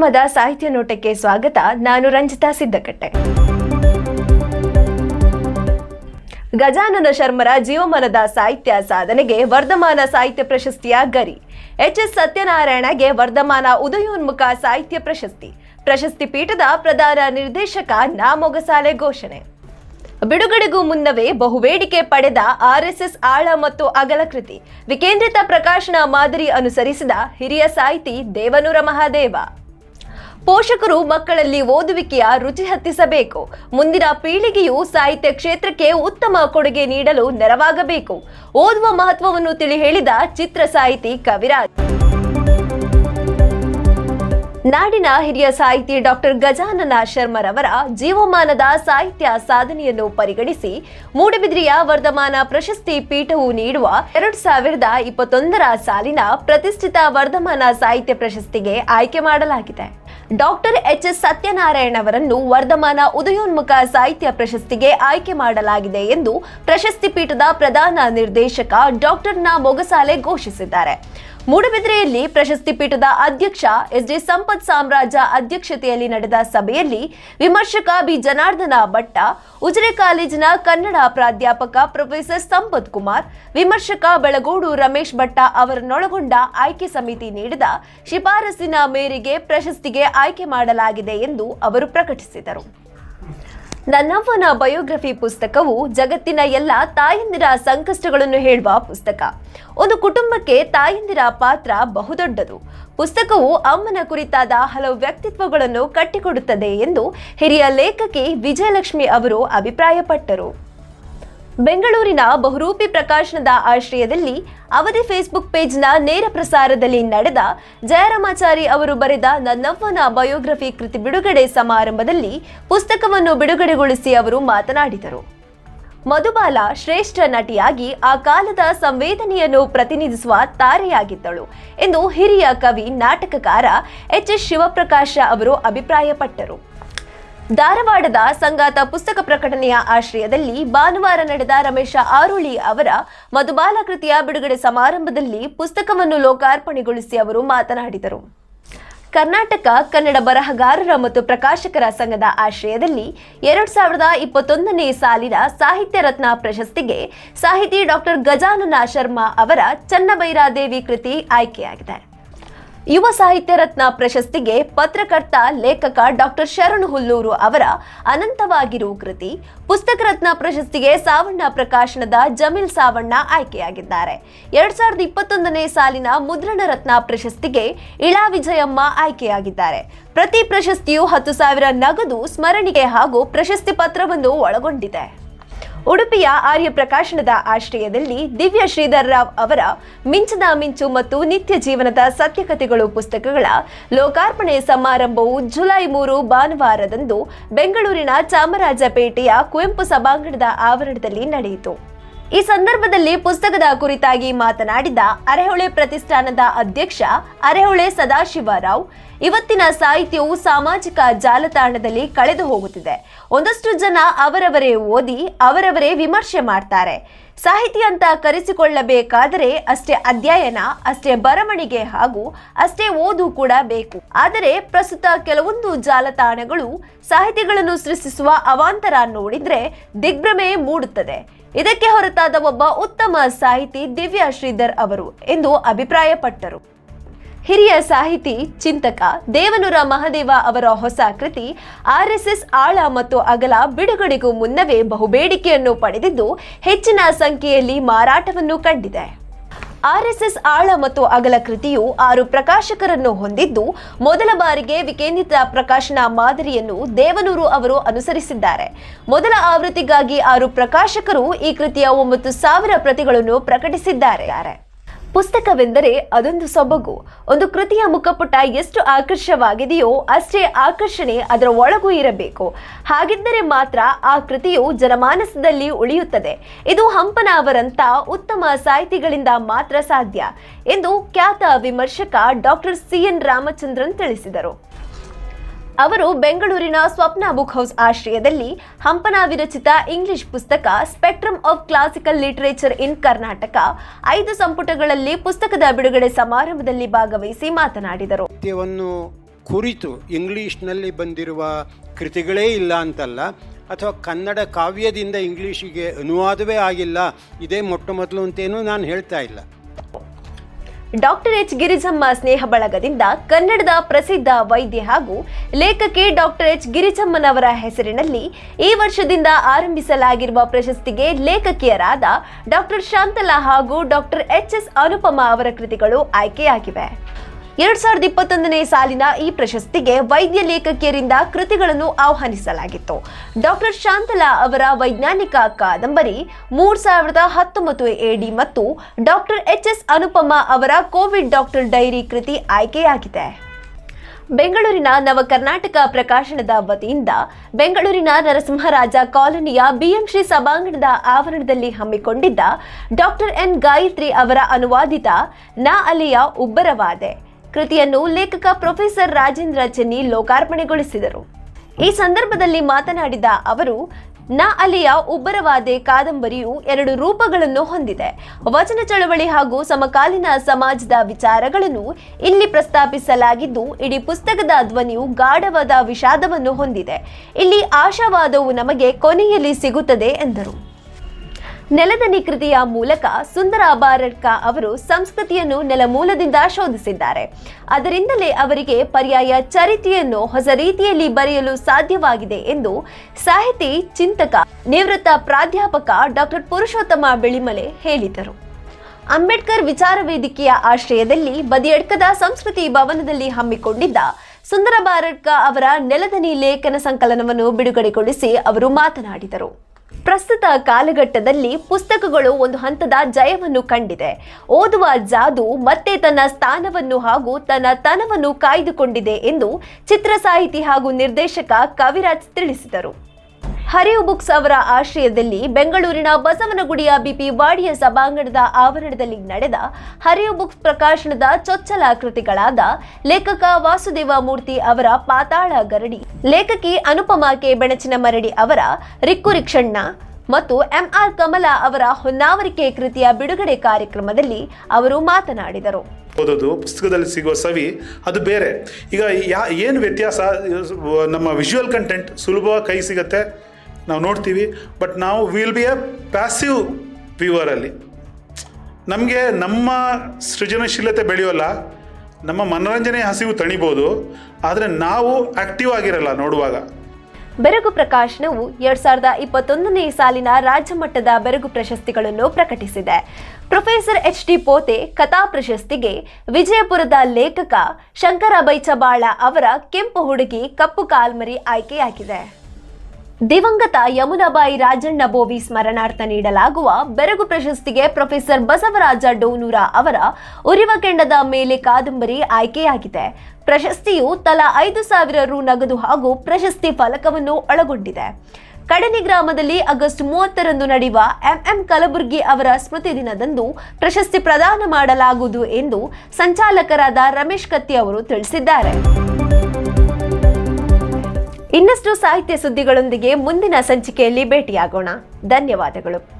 ಬ್ರಹ್ಮದ ಸಾಹಿತ್ಯ ನೋಟಕ್ಕೆ ಸ್ವಾಗತ. ನಾನು ರಂಜಿತಾ ಸಿದ್ದಕಟ್ಟೆ. ಗಜಾನನ ಶರ್ಮರ ಜೀವಮಾನದ ಸಾಹಿತ್ಯ ಸಾಧನೆಗೆ ವರ್ಧಮಾನ ಸಾಹಿತ್ಯ ಪ್ರಶಸ್ತಿಯ ಗರಿ. ಎಚ್ ಎಸ್ ಸತ್ಯನಾರಾಯಣಗೆ ವರ್ಧಮಾನ ಉದಯೋನ್ಮುಖ ಸಾಹಿತ್ಯ ಪ್ರಶಸ್ತಿ. ಪ್ರಶಸ್ತಿ ಪೀಠದ ಪ್ರಧಾನ ನಿರ್ದೇಶಕ ನಾಮೊಗಸಾಲೆ ಘೋಷಣೆ. ಬಿಡುಗಡೆಗೂ ಮುನ್ನವೇ ಬಹುಬೇಡಿಕೆ ಪಡೆದ ಆರ್ಎಸ್ಎಸ್ ಆಳ ಮತ್ತು ಅಗಲ ಕೃತಿ. ವಿಕೇಂದ್ರಿತ ಪ್ರಕಾಶನ ಮಾದರಿ ಅನುಸರಿಸಿದ ಹಿರಿಯ ಸಾಹಿತಿ ದೇವನೂರ ಮಹಾದೇವ. ಪೋಷಕರು ಮಕ್ಕಳಲ್ಲಿ ಓದುವಿಕೆಯ ರುಚಿ ಹತ್ತಿಸಬೇಕು. ಮುಂದಿನ ಪೀಳಿಗೆಯು ಸಾಹಿತ್ಯ ಕ್ಷೇತ್ರಕ್ಕೆ ಉತ್ತಮ ಕೊಡುಗೆ ನೀಡಲು ನೆರವಾಗಬೇಕು. ಓದುವ ಮಹತ್ವವನ್ನು ತಿಳಿ ಹೇಳಿದ ಚಿತ್ರ ಸಾಹಿತಿ ಕವಿರಾಜ್. ನಾಡಿನ ಹಿರಿಯ ಸಾಹಿತಿ ಡಾಕ್ಟರ್ ಗಜಾನನ ಶರ್ಮರವರ ಜೀವಮಾನದ ಸಾಹಿತ್ಯ ಸಾಧನೆಯನ್ನು ಪರಿಗಣಿಸಿ ಮೂಡಬಿದ್ರಿಯ ವರ್ಧಮಾನ ಪ್ರಶಸ್ತಿ ಪೀಠವು ನೀಡುವ ಎರಡ್ ಸಾವಿರದ ಇಪ್ಪತ್ತೊಂದರ ಸಾಲಿನ ಪ್ರತಿಷ್ಠಿತ ವರ್ಧಮಾನ ಸಾಹಿತ್ಯ ಪ್ರಶಸ್ತಿಗೆ ಆಯ್ಕೆ ಮಾಡಲಾಗಿದೆ. ಡಾಕ್ಟರ್ ಎಚ್ ಎಸ್ ಸತ್ಯನಾರಾಯಣ ಅವರನ್ನು ವರ್ಧಮಾನ ಉದಯೋನ್ಮುಖ ಸಾಹಿತ್ಯ ಪ್ರಶಸ್ತಿಗೆ ಆಯ್ಕೆ ಮಾಡಲಾಗಿದೆ ಎಂದು ಪ್ರಶಸ್ತಿ ಪೀಠದ ಪ್ರಧಾನ ನಿರ್ದೇಶಕ ಡಾಕ್ಟರ್ ನಾ ಮೊಗಸಾಲೆ ಘೋಷಿಸಿದ್ದಾರೆ. ಮೂಡಬಿದ್ರೆಯಲ್ಲಿ ಪ್ರಶಸ್ತಿ ಪೀಠದ ಅಧ್ಯಕ್ಷ ಎಸ್ ಡಿ ಸಂಪತ್ ಸಾಮ್ರಾಜ್ಯ ಅಧ್ಯಕ್ಷತೆಯಲ್ಲಿ ನಡೆದ ಸಭೆಯಲ್ಲಿ ವಿಮರ್ಶಕ ಬಿ. ಜನಾರ್ದನ ಭಟ್ಟ, ಉಜಿರೆ ಕಾಲೇಜಿನ ಕನ್ನಡ ಪ್ರಾಧ್ಯಾಪಕ ಪ್ರೊಫೆಸರ್ ಸಂಪತ್ ಕುಮಾರ್, ವಿಮರ್ಶಕ ಬೆಳಗೋಡು ರಮೇಶ್ ಭಟ್ಟ ಅವರನ್ನೊಳಗೊಂಡ ಆಯ್ಕೆ ಸಮಿತಿ ನೀಡಿದ ಶಿಫಾರಸಿನ ಮೇರೆಗೆ ಪ್ರಶಸ್ತಿಗೆ ಆಯ್ಕೆ ಮಾಡಲಾಗಿದೆ ಎಂದು ಅವರು ಪ್ರಕಟಿಸಿದರು. ನನ್ನವ್ವನ ಬಯೋಗ್ರಫಿ ಪುಸ್ತಕವು ಜಗತ್ತಿನ ಎಲ್ಲ ತಾಯಂದಿರ ಸಂಕಷ್ಟಗಳನ್ನು ಹೇಳುವ ಪುಸ್ತಕ. ಒಂದು ಕುಟುಂಬಕ್ಕೆ ತಾಯಂದಿರ ಪಾತ್ರ ಬಹುದೊಡ್ಡದು. ಪುಸ್ತಕವು ಅಮ್ಮನ ಕುರಿತಾದ ಹಲವು ವ್ಯಕ್ತಿತ್ವಗಳನ್ನು ಕಟ್ಟಿಕೊಡುತ್ತದೆ ಎಂದು ಹಿರಿಯ ಲೇಖಕಿ ವಿಜಯಲಕ್ಷ್ಮಿ ಅವರು ಅಭಿಪ್ರಾಯಪಟ್ಟರು. ಬೆಂಗಳೂರಿನ ಬಹುರೂಪಿ ಪ್ರಕಾಶನದ ಆಶ್ರಯದಲ್ಲಿ ಅವಧಿ ಫೇಸ್ಬುಕ್ ಪೇಜ್ನ ನೇರ ಪ್ರಸಾರದಲ್ಲಿ ನಡೆದ ಜಯರಾಮಾಚಾರಿ ಅವರು ಬರೆದ ನನ್ನವ್ವನ ಬಯೋಗ್ರಫಿ ಕೃತಿ ಬಿಡುಗಡೆ ಸಮಾರಂಭದಲ್ಲಿ ಪುಸ್ತಕವನ್ನು ಬಿಡುಗಡೆಗೊಳಿಸಿ ಅವರು ಮಾತನಾಡಿದರು. ಮಧುಬಾಲ ಶ್ರೇಷ್ಠ ನಟಿಯಾಗಿ ಆ ಕಾಲದ ಸಂವೇದನೆಯನ್ನು ಪ್ರತಿನಿಧಿಸುವ ತಾರೆಯಾಗಿದ್ದಳು ಎಂದು ಹಿರಿಯ ಕವಿ, ನಾಟಕಕಾರ ಎಚ್ ಎಸ್ ಶಿವಪ್ರಕಾಶ ಅವರು ಅಭಿಪ್ರಾಯಪಟ್ಟರು. ಧಾರವಾಡದ ಸಂಗಾತ ಪುಸ್ತಕ ಪ್ರಕಟಣೆಯ ಆಶ್ರಯದಲ್ಲಿ ಭಾನುವಾರ ನಡೆದ ರಮೇಶ ಆರುಳಿ ಅವರ ಮಧುಬಾಲ ಕೃತಿಯ ಬಿಡುಗಡೆ ಸಮಾರಂಭದಲ್ಲಿ ಪುಸ್ತಕವನ್ನು ಲೋಕಾರ್ಪಣೆಗೊಳಿಸಿ ಅವರು ಮಾತನಾಡಿದರು. ಕರ್ನಾಟಕ ಕನ್ನಡ ಬರಹಗಾರರ ಮತ್ತು ಪ್ರಕಾಶಕರ ಸಂಘದ ಆಶ್ರಯದಲ್ಲಿ ಎರಡು ಸಾವಿರದ ಇಪ್ಪತ್ತೊಂದನೇ ಸಾಲಿನ ಸಾಹಿತ್ಯ ರತ್ನ ಪ್ರಶಸ್ತಿಗೆ ಸಾಹಿತಿ ಡಾಕ್ಟರ್ ಗಜಾನನ ಶರ್ಮಾ ಅವರ ಚನ್ನಬೈರಾದೇವಿ ಕೃತಿ ಆಯ್ಕೆಯಾಗಿದೆ. ಯುವ ಸಾಹಿತ್ಯ ರತ್ನ ಪ್ರಶಸ್ತಿಗೆ ಪತ್ರಕರ್ತ, ಲೇಖಕ ಡಾಕ್ಟರ್ ಶರಣ್ ಹುಲ್ಲೂರು ಅವರ ಅನಂತವಾಗಿರು ಕೃತಿ. ಪುಸ್ತಕ ರತ್ನ ಪ್ರಶಸ್ತಿಗೆ ಸಾವಣ್ಣ ಪ್ರಕಾಶನದ ಜಮೀಲ್ ಸಾವಣ್ಣ ಆಯ್ಕೆಯಾಗಿದ್ದಾರೆ. ಎರಡ್ ಸಾವಿರದ ಇಪ್ಪತ್ತೊಂದನೇ ಸಾಲಿನ ಮುದ್ರಣ ರತ್ನ ಪ್ರಶಸ್ತಿಗೆ ಇಳಾ ವಿಜಯಮ್ಮ ಆಯ್ಕೆಯಾಗಿದ್ದಾರೆ. ಪ್ರತಿ ಪ್ರಶಸ್ತಿಯು ಹತ್ತು ಸಾವಿರ ನಗದು ಸ್ಮರಣಿಕೆ ಹಾಗೂ ಪ್ರಶಸ್ತಿ ಪತ್ರವನ್ನು ಒಳಗೊಂಡಿದೆ. ಉಡುಪಿಯ ಆರ್ಯ ಪ್ರಕಾಶನದ ಆಶ್ರಯದಲ್ಲಿ ದಿವ್ಯ ಶ್ರೀಧರ್ ರಾವ್ ಅವರ ಮಿಂಚದ ಮಿಂಚು ಮತ್ತು ನಿತ್ಯ ಜೀವನದ ಸತ್ಯಕಥೆಗಳು ಪುಸ್ತಕಗಳ ಲೋಕಾರ್ಪಣೆ ಸಮಾರಂಭವು ಜುಲೈ ಮೂರು ಭಾನುವಾರದಂದು ಬೆಂಗಳೂರಿನ ಚಾಮರಾಜಪೇಟೆಯ ಕುವೆಂಪು ಸಭಾಂಗಣದ ಆವರಣದಲ್ಲಿ ನಡೆಯಿತು. ಈ ಸಂದರ್ಭದಲ್ಲಿ ಪುಸ್ತಕದ ಕುರಿತಾಗಿ ಮಾತನಾಡಿದ ಅರೆಹೊಳೆ ಪ್ರತಿಷ್ಠಾನದ ಅಧ್ಯಕ್ಷ ಅರೆಹೊಳೆ ಸದಾಶಿವರಾವ್, ಇವತ್ತಿನ ಸಾಹಿತ್ಯವು ಸಾಮಾಜಿಕ ಜಾಲತಾಣದಲ್ಲಿ ಕಳೆದು ಹೋಗುತ್ತಿದೆ. ಒಂದಷ್ಟು ಜನ ಅವರವರೇ ಓದಿ, ಅವರವರೇ ವಿಮರ್ಶೆ ಮಾಡ್ತಾರೆ. ಸಾಹಿತಿ ಅಂತ ಕರೆಸಿಕೊಳ್ಳಬೇಕಾದರೆ ಅಷ್ಟೇ ಅಧ್ಯಯನ, ಅಷ್ಟೇ ಬರವಣಿಗೆ ಹಾಗೂ ಅಷ್ಟೇ ಓದು ಕೂಡ ಬೇಕು. ಆದರೆ ಪ್ರಸ್ತುತ ಕೆಲವೊಂದು ಜಾಲತಾಣಗಳು ಸಾಹಿತಿಗಳನ್ನು ಸೃಷ್ಟಿಸುವ ಅವಾಂತರ ನೋಡಿದ್ರೆ ದಿಗ್ಭ್ರಮೆ ಮೂಡುತ್ತದೆ. ಇದಕ್ಕೆ ಹೊರತಾದ ಒಬ್ಬ ಉತ್ತಮ ಸಾಹಿತಿ ದಿವ್ಯಾ ಶ್ರೀಧರ್ ಅವರು ಎಂದು ಅಭಿಪ್ರಾಯಪಟ್ಟರು. ಹಿರಿಯ ಸಾಹಿತಿ, ಚಿಂತಕ ದೇವನೂರ ಮಹದೇವ ಅವರ ಹೊಸ ಕೃತಿ ಆರ್ಎಸ್ಎಸ್ ಆಳ ಮತ್ತು ಅಗಲ ಬಿಡುಗಡೆಗೂ ಮುನ್ನವೇ ಬಹುಬೇಡಿಕೆಯನ್ನು ಪಡೆದಿದ್ದು ಹೆಚ್ಚಿನ ಸಂಖ್ಯೆಯಲ್ಲಿ ಮಾರಾಟವನ್ನು ಕಂಡಿದೆ. ಆರ್ಎಸ್ಎಸ್ ಆಳ ಮತ್ತು ಅಗಲ ಕೃತಿಯು ಆರು ಪ್ರಕಾಶಕರನ್ನು ಹೊಂದಿದ್ದು, ಮೊದಲ ಬಾರಿಗೆ ವಿಕೇಂದ್ರಿತ ಪ್ರಕಾಶನ ಮಾದರಿಯನ್ನು ದೇವನೂರು ಅವರು ಅನುಸರಿಸಿದ್ದಾರೆ. ಮೊದಲ ಆವೃತ್ತಿಗಾಗಿ ಆರು ಪ್ರಕಾಶಕರು ಈ ಕೃತಿಯ ಒಂಬತ್ತು ಸಾವಿರ ಪ್ರತಿಗಳನ್ನು ಪ್ರಕಟಿಸಿದ್ದಾರೆ. ಪುಸ್ತಕವೆಂದರೆ ಅದೊಂದು ಸೊಬಗು. ಒಂದು ಕೃತಿಯ ಮುಖಪುಟ ಎಷ್ಟು ಆಕರ್ಷವಾಗಿದೆಯೋ ಅಷ್ಟೇ ಆಕರ್ಷಣೆ ಅದರ ಒಳಗೂ ಇರಬೇಕು. ಹಾಗಿದ್ದರೆ ಮಾತ್ರ ಆ ಕೃತಿಯು ಜನಮಾನಸದಲ್ಲಿ ಉಳಿಯುತ್ತದೆ. ಇದು ಹಂಪನ ಅವರಂತ ಉತ್ತಮ ಸಾಹಿತಿಗಳಿಂದ ಮಾತ್ರ ಸಾಧ್ಯ ಎಂದು ಖ್ಯಾತ ವಿಮರ್ಶಕ ಡಾಕ್ಟರ್ ಸಿ ಎನ್ ರಾಮಚಂದ್ರನ್ ತಿಳಿಸಿದರು. ಅವರು ಬೆಂಗಳೂರಿನ ಸ್ವಪ್ನ ಬುಕ್ ಹೌಸ್ ಆಶ್ರಯದಲ್ಲಿ ಹಂಪನ ವಿರಚಿತ ಇಂಗ್ಲಿಷ್ ಪುಸ್ತಕ spectrum of classical literature in Karnataka ಐದು ಸಂಪುಟಗಳಲ್ಲಿ ಪುಸ್ತಕದ ಬಿಡುಗಡೆ ಸಮಾರಂಭದಲ್ಲಿ ಭಾಗವಹಿಸಿ ಮಾತನಾಡಿದರು. ಕುರಿತು ಇಂಗ್ಲೀಷ್ನಲ್ಲಿ ಬಂದಿರುವ ಕೃತಿಗಳೇ ಇಲ್ಲ ಅಂತಲ್ಲ, ಅಥವಾ ಕನ್ನಡ ಕಾವ್ಯದಿಂದ ಇಂಗ್ಲೀಷಿಗೆ ಅನುವಾದವೇ ಆಗಿಲ್ಲ, ಇದೇ ಮೊಟ್ಟ ಮೊದಲು ಅಂತೇನೂ ನಾನು ಹೇಳ್ತಾ ಇಲ್ಲ. ಡಾಕ್ಟರ್ ಎಚ್ ಗಿರಿಜಮ್ಮ ಸ್ನೇಹ ಬಳಗದಿಂದ ಕನ್ನಡದ ಪ್ರಸಿದ್ಧ ವೈದ್ಯ ಹಾಗೂ ಲೇಖಕಿ ಡಾಕ್ಟರ್ ಎಚ್ ಗಿರಿಜಮ್ಮನವರ ಹೆಸರಿನಲ್ಲಿ ಈ ವರ್ಷದಿಂದ ಆರಂಭಿಸಲಾಗಿರುವ ಪ್ರಶಸ್ತಿಗೆ ಲೇಖಕಿಯರಾದ ಡಾಕ್ಟರ್ ಶಾಂತಲಾ ಹಾಗೂ ಡಾಕ್ಟರ್ ಎಚ್ ಎಸ್ ಅನುಪಮ ಅವರ ಕೃತಿಗಳು ಆಯ್ಕೆಯಾಗಿವೆ. ಎರಡ್ ಸಾವಿರದ ಇಪ್ಪತ್ತೊಂದನೇ ಸಾಲಿನ ಈ ಪ್ರಶಸ್ತಿಗೆ ವೈದ್ಯ ಲೇಖಕಿಯರಿಂದ ಕೃತಿಗಳನ್ನು ಆಹ್ವಾನಿಸಲಾಗಿತ್ತು. ಡಾಕ್ಟರ್ ಶಾಂತಲಾ ಅವರ ವೈಜ್ಞಾನಿಕ ಕಾದಂಬರಿ, ಮೂರ್ ಸಾವಿರದ ಹತ್ತೊಂಬತ್ತು ಎಡಿ ಮತ್ತು ಡಾಕ್ಟರ್ ಎಚ್ ಎಸ್ ಅನುಪಮ ಅವರ ಕೋವಿಡ್ ಡಾಕ್ಟರ್ ಡೈರಿ ಕೃತಿ ಆಯ್ಕೆಯಾಗಿದೆ. ಬೆಂಗಳೂರಿನ ನವ ಕರ್ನಾಟಕ ಪ್ರಕಾಶನದ ವತಿಯಿಂದ ಬೆಂಗಳೂರಿನ ನರಸಿಂಹರಾಜ ಕಾಲೋನಿಯ ಬಿಎಂಶ್ರೀ ಸಭಾಂಗಣದ ಆವರಣದಲ್ಲಿ ಹಮ್ಮಿಕೊಂಡಿದ್ದ ಡಾಕ್ಟರ್ ಎನ್ ಗಾಯತ್ರಿ ಅವರ ಅನುವಾದಿತ ನಾ ಅಲೆಯ ಉಬ್ಬರವಾದೆ. ಕೃತಿಯನ್ನು ಲೇಖಕ ಪ್ರೊಫೆಸರ್ ರಾಜೇಂದ್ರ ಚೆನ್ನಿ ಲೋಕಾರ್ಪಣೆಗೊಳಿಸಿದರು. ಈ ಸಂದರ್ಭದಲ್ಲಿ ಮಾತನಾಡಿದ ಅವರು, ನ ಅಲಿಯ ಉಬ್ಬರವಾದೆ ಕಾದಂಬರಿಯು ಎರಡು ರೂಪಗಳನ್ನು ಹೊಂದಿದೆ. ವಚನ ಚಳವಳಿ ಹಾಗೂ ಸಮಕಾಲೀನ ಸಮಾಜದ ವಿಚಾರಗಳನ್ನು ಇಲ್ಲಿ ಪ್ರಸ್ತಾಪಿಸಲಾಗಿದ್ದು, ಇಡೀ ಪುಸ್ತಕದ ಧ್ವನಿಯು ಗಾಢವಾದ ವಿಷಾದವನ್ನು ಹೊಂದಿದೆ. ಇಲ್ಲಿ ಆಶಾವಾದವು ನಮಗೆ ಕೊನೆಯಲ್ಲಿ ಸಿಗುತ್ತದೆ, ಎಂದರು. ನೆಲದನಿ ಕೃತಿಯ ಮೂಲಕ ಸುಂದರ ಅಬಾರಡ್ಕ ಅವರು ಸಂಸ್ಕೃತಿಯನ್ನು ನೆಲಮೂಲದಿಂದ ಶೋಧಿಸಿದ್ದಾರೆ. ಅದರಿಂದಲೇ ಅವರಿಗೆ ಪರ್ಯಾಯ ಚರಿತ್ರೆಯನ್ನು ಹೊಸ ರೀತಿಯಲ್ಲಿ ಬರೆಯಲು ಸಾಧ್ಯವಾಗಿದೆ ಎಂದು ಸಾಹಿತಿ, ಚಿಂತಕ, ನಿವೃತ್ತ ಪ್ರಾಧ್ಯಾಪಕ ಡಾಕ್ಟರ್ ಪುರುಷೋತ್ತಮ ಬೆಳಿಮಲೆ ಹೇಳಿದರು. ಅಂಬೇಡ್ಕರ್ ವಿಚಾರ ವೇದಿಕೆಯ ಆಶ್ರಯದಲ್ಲಿ ಬದಿಯಡ್ಕದ ಸಂಸ್ಕೃತಿ ಭವನದಲ್ಲಿ ಹಮ್ಮಿಕೊಂಡಿದ್ದ ಸುಂದರ ಬಾರಡ್ಕ ಅವರ ನೆಲದನಿ ಲೇಖನ ಸಂಕಲನವನ್ನು ಬಿಡುಗಡೆಗೊಳಿಸಿ ಅವರು ಮಾತನಾಡಿದರು. ಪ್ರಸ್ತುತ ಕಾಲಘಟ್ಟದಲ್ಲಿ ಪುಸ್ತಕಗಳು ಒಂದು ಹಂತದ ಜಯವನ್ನು ಕಂಡಿದೆ. ಓದುವ ಜಾದು ಮತ್ತೆ ತನ್ನ ಸ್ಥಾನವನ್ನು ಹಾಗೂ ತನ್ನ ತನವನ್ನು ಕಾಯ್ದುಕೊಂಡಿದೆ ಎಂದು ಚಿತ್ರ ಸಾಹಿತಿ ಹಾಗೂ ನಿರ್ದೇಶಕ ಕವಿರಾಜ್ ತಿಳಿಸಿದರು. ಹರಿವು ಬುಕ್ಸ್ ಅವರ ಆಶ್ರಯದಲ್ಲಿ ಬೆಂಗಳೂರಿನ ಬಸವನಗುಡಿಯ ಬಿಪಿ ವಾಡಿಯ ಸಭಾಂಗಣದ ಆವರಣದಲ್ಲಿ ನಡೆದ ಹರಿವು ಬುಕ್ಸ್ ಪ್ರಕಾಶನದ ಚೊಚ್ಚಲ ಕೃತಿಗಳಾದ ಲೇಖಕ ವಾಸುದೇವ ಮೂರ್ತಿ ಅವರ ಪಾತಾಳ ಗರಡಿ, ಲೇಖಕಿ ಅನುಪಮಾ ಕೆ ಬೆಣಚಿನ ಮರಡಿ ಅವರ ರಿಕ್ಕು ರಿಕ್ಷಣ್ಣ ಮತ್ತು ಎಂಆರ್ ಕಮಲಾ ಅವರ ಹೊನ್ನಾವರಿಕೆ ಕೃತಿಯ ಬಿಡುಗಡೆ ಕಾರ್ಯಕ್ರಮದಲ್ಲಿ ಅವರು ಮಾತನಾಡಿದರು. ಓದೋದು, ಪುಸ್ತಕದಲ್ಲಿ ಸಿಗುವ ಸವಿ, ಅದು ಬೇರೆ. ಈಗ ಯಾ, ಏನು ವ್ಯತ್ಯಾಸ, ನಮ್ಮ ವಿಜುವಲ್ ಕಂಟೆಂಟ್ ಸುಲಭವಾಗಿ ಕೈ ಸಿಗುತ್ತೆ? ನಾವು ನೋಡ್ತೀವಿ ಬಟ್ ನಾವು ವಿಲ್ ಬಿ ಎ ಪ್ಯಾಸಿವ್ ವ್ಯೂವರಲ್ಲಿ ನಮಗೆ ನಮ್ಮ ಸೃಜನಶೀಲತೆ ಬೆಳೆಯೋಲ್ಲ, ನಮ್ಮ ಮನೋರಂಜನೆ ಹಸಿವು ತಣಿಬೋದು, ಆದರೆ ನಾವು ಆಕ್ಟಿವ್ ಆಗಿರಲ್ಲ ನೋಡುವಾಗ. ಬೆರಗು ಪ್ರಕಾಶನವು ಎರಡ್ ಸಾವಿರದ ಇಪ್ಪತ್ತೊಂದನೇ ಸಾಲಿನ ರಾಜ್ಯ ಮಟ್ಟದ ಬೆರಗು ಪ್ರಶಸ್ತಿಗಳನ್ನು ಪ್ರಕಟಿಸಿದೆ. ಪ್ರೊಫೆಸರ್ ಎಚ್ ಡಿ ಪೋತೆ ಕಥಾ ಪ್ರಶಸ್ತಿಗೆ ವಿಜಯಪುರದ ಲೇಖಕ ಶಂಕರ ಬೈಚಬಾಳ ಅವರ ಕೆಂಪು ಹುಡುಗಿ ಕಪ್ಪು ಕಾಲ್ಮರಿ ಆಯ್ಕೆಯಾಗಿದೆ. ದಿವಂಗತ ಯಮುನಾಬಾಯಿ ರಾಜಣ್ಣ ಬೋವಿ ಸ್ಮರಣಾರ್ಥ ನೀಡಲಾಗುವ ಬೆರಗು ಪ್ರಶಸ್ತಿಗೆ ಪ್ರೊಫೆಸರ್ ಬಸವರಾಜ ಡೋನೂರ ಅವರ ಉರಿವ ಕೆಂಡದ ಮೇಲೆ ಕಾದಂಬರಿ ಆಯ್ಕೆಯಾಗಿದೆ. ಪ್ರಶಸ್ತಿಯು ತಲಾ ಐದು ಸಾವಿರ ರು ನಗದು ಹಾಗೂ ಪ್ರಶಸ್ತಿ ಫಲಕವನ್ನು ಒಳಗೊಂಡಿದೆ. ಕಡನಿ ಗ್ರಾಮದಲ್ಲಿ ಆಗಸ್ಟ್ ಮೂವತ್ತರಂದು ನಡೆಯುವ ಎಂಎಂ ಕಲಬುರ್ಗಿ ಅವರ ಸ್ಮೃತಿ ದಿನದಂದು ಪ್ರಶಸ್ತಿ ಪ್ರದಾನ ಮಾಡಲಾಗುವುದು ಎಂದು ಸಂಚಾಲಕರಾದ ರಮೇಶ್ ಕತ್ತಿ ಅವರು ತಿಳಿಸಿದ್ದಾರೆ. ಇನ್ನಷ್ಟು ಸಾಹಿತ್ಯ ಸುದ್ದಿಗಳೊಂದಿಗೆ ಮುಂದಿನ ಸಂಚಿಕೆಯಲ್ಲಿ ಭೇಟಿಯಾಗೋಣ. ಧನ್ಯವಾದಗಳು.